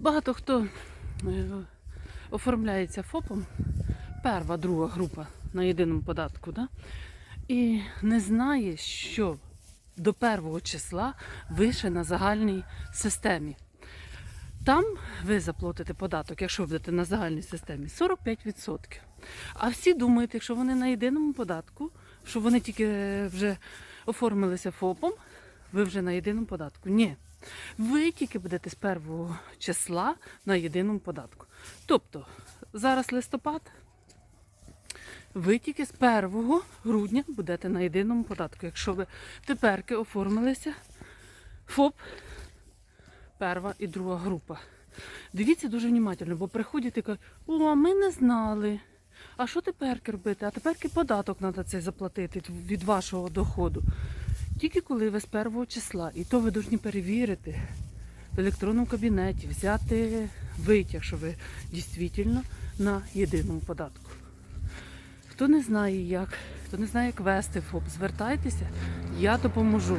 Багато хто е, оформляється ФОПом, перша, друга група на єдиному податку, да? і не знає, що до першого числа ви на загальній системі. Там ви заплатите податок, якщо будете на загальній системі, 45%. А всі думають, якщо вони на єдиному податку, що вони тільки вже оформилися ФОПом, ви вже на єдиному податку. Ні. Ви тільки будете з першого числа на єдиному податку. Тобто, зараз листопад, ви тільки з 1 грудня будете на єдиному податку. Якщо ви теперки оформилися ФОП, перша і друга група. Дивіться дуже внимательно, бо приходять і кажуть, о, ми не знали. А що тепер робити? А тепер податок треба цей заплатити від вашого доходу. Тільки коли ви з першого числа, і то ви повинні перевірити в електронному кабінеті, взяти витяг, що ви дійсно на єдиному податку. Хто не знає як, хто не знає, як вести ФОП, звертайтеся, я допоможу.